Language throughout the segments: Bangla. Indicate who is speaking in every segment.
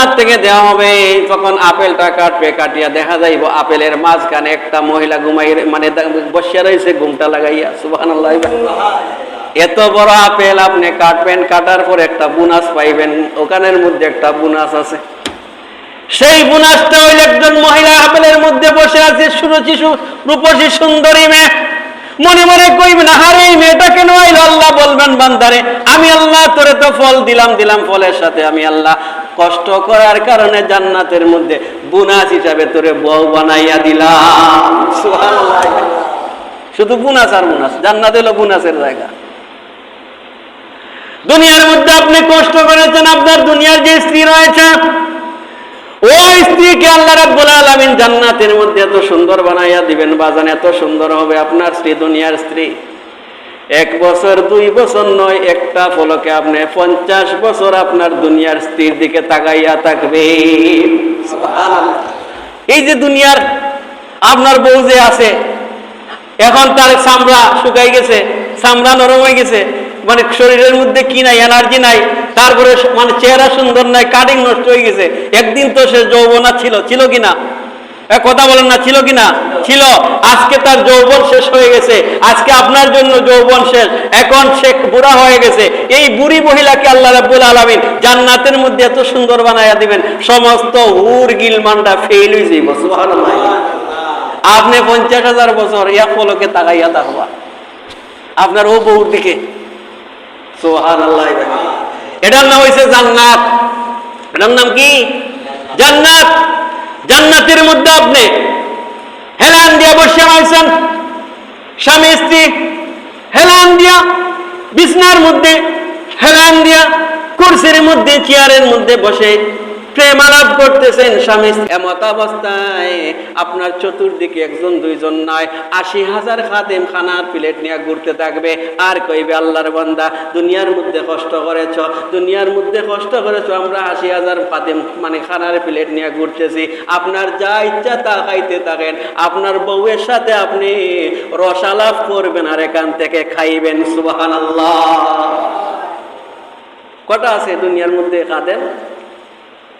Speaker 1: জান্নাত থেকে দেওয়া হবে। তখন আপেলটা কাটবে, কাটিয়া দেখা যাইব আপেলের মাঝখানে একটা মহিলা ঘুমাই মানে বসিয়া রয়েছে, ঘুমটা লাগাইয়া। সুবহানাল্লাহ। এত বড় আপেল আপনি কাটবেন, কাটার পর একটা বোনাস পাইবেন। ওখানের মধ্যে একটা বোনাস আছে। সেই বোনাসটা ওই একজন মহিলা আপেলের মধ্যে বসে আছে সুরচি রূপসী সুন্দরী মেয়ে। মনে মনে কইবেন আরে, এই মেয়েটা কেন আল্লাহ বলবেন বান্দারে, আমি আল্লাহ তোরে তো ফল দিলাম দিলাম ফলের সাথে আমি আল্লাহ কষ্ট করার কারণে জান্নাতের মধ্যে বোনাস হিসাবে তোরে বউ বানাইয়া দিলাম। শুধু বোনাস আর বোনাস, জান্নাত হলো বোনাসের জায়গা। দুনিয়ার মধ্যে আপনি কষ্ট করেছেন, আপনার দুনিয়ার যে স্ত্রী রয়েছে ওই স্ত্রীকে আল্লাহ রাব্বুল আলামিন জান্নাতের মধ্যে এত সুন্দর বানাইয়া দিবেন, বাজান এত সুন্দর হবে আপনার স্ত্রী, দুনিয়ার স্ত্রী। এক বছর, দুই বছর নয়, একটা ফলকে আপনি পঞ্চাশ বছর আপনার দুনিয়ার স্ত্রীর দিকে তাকাইয়া থাকবে এই যে দুনিয়ার আপনার বউ যে আছে, এখন তার চামড়া শুকাই গেছে, চামড়া নরম হয়ে গেছে মানে শরীরের মধ্যে কি নাই এনার্জি নাই, তারপরে মানে চেহারা সুন্দর নাই কাটিং নষ্ট হয়ে গেছে, একদিন তো সে যৌবনা ছিল ছিল কিনা? কথা বলেন না, ছিল কিনা? ছিল। আজকে তার যৌবন শেষ হয়ে গেছে। আজকে আপনার জন্য যৌবন শেষ। এখন সে বুড়া হয়ে গেছে। এই বুড়ি মহিলাকে আল্লাহ রাব্বুল আলামিন জান্নাতের মধ্যে এত সুন্দর বানাইয়া দিবেন। সমস্ত হুর গিলমানটা ফেল হয়ে যাইব আপনি পঞ্চাশ হাজার বছর ইয়া ফলকে তাকাইয়া থাকবা। আপনার ও বউর দিকে। আল্লাহ এটার নাম হয়েছে জান্নাত। এটার নাম কি? জান্নাত। জান্নাতের মধ্যে আপনি হেলান দিয়া বসে রয়েছেন স্বামী স্ত্রী হেলান দিয়া বিছনার মধ্যে হেলান দিয়া কুরসির মধ্যে চেয়ারের মধ্যে বসে প্রেম আলাপ করতেছেন স্বামী। এমত অবস্থায় আপনার চতুর্দিকে একজন, দুইজন নয় আশি হাজার খাদেম খানার প্লেট নিয়ে ঘুরতে থাকবে। আর কইবে, আল্লাহর বান্দা, দুনিয়ার মধ্যে কষ্ট করেছ, দুনিয়ার মধ্যে কষ্ট করেছ, আমরা আশি হাজার খাদেম মানে খানার প্লেট নিয়ে ঘুরতেছি। আপনার যা ইচ্ছা তা খাইতে থাকেন। আপনার বউয়ের সাথে আপনি রসালাপ করবেন আর এখান থেকে খাইবেন সুবাহান কটা আছে দুনিয়ার মধ্যে খাদেম?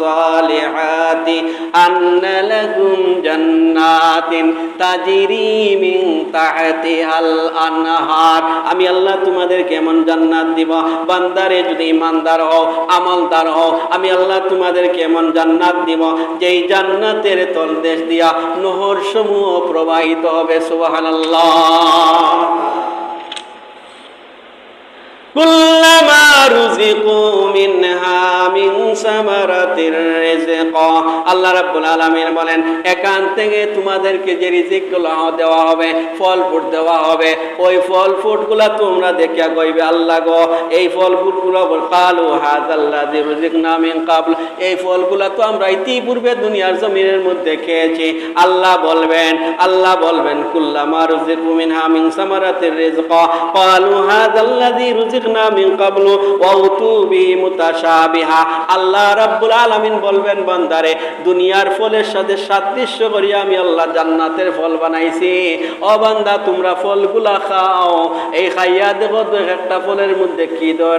Speaker 1: ওয়া আমিলুস সালিহাতি আন্না লাহুম জান্নাতিন তাজরি মিন আমি আল্লাহ তোমাদের কেমন জান্নাত দিব, বান্দারে যদি ইমানদার হও, আমলদার হও, আমি আল্লাহ তোমাদের কেমন জান্নাত দিব, যেই জান্নাতের তলদেশ দিয়া নহর সমূহ প্রবাহিত হবে, সুবহানাল্লাহ। কুল্লামা মিনহা সামারাতির আল্লাহ রাব্বুল আলামিন বলেন, এখান থেকে তোমাদেরকে যে রিজিকগুলো দেওয়া হবে, ফল ফুট দেওয়া হবে, ওই ফল ফুটগুলা তোমরা দেখিয়া কইবে, আল্লাহ গো, এই ফল ফুটগুলো কালু হাযাল্লাযী রুজিকনা মিন কাবল, এই ফলগুলা তো আমরা ইতিপূর্বে দুনিয়ার জমিনের মধ্যে খেয়েছি। আল্লাহ বলবেন আল্লাহ বলবেন, কুল্লামা রুজিকু মিন সামারাতির রিজক ক্বালু হাযাল্লাযী রুজিকনা মিন কাবলু, ওয়া উতু বি মুতাশাবিহা। আল্লাহ রাব্বুল আলামিন বলবেন বান্দারে, দুনিয়ার ফলের সাথে সাদৃশ্য করিয়া আমি আল্লাহ জান্নাতের ফল বানাইছি। ও বান্দা, তোমরা ফলগুলা খাও। এই খাইয়া দেখো একটা ফলের মধ্যে কি দেওয়া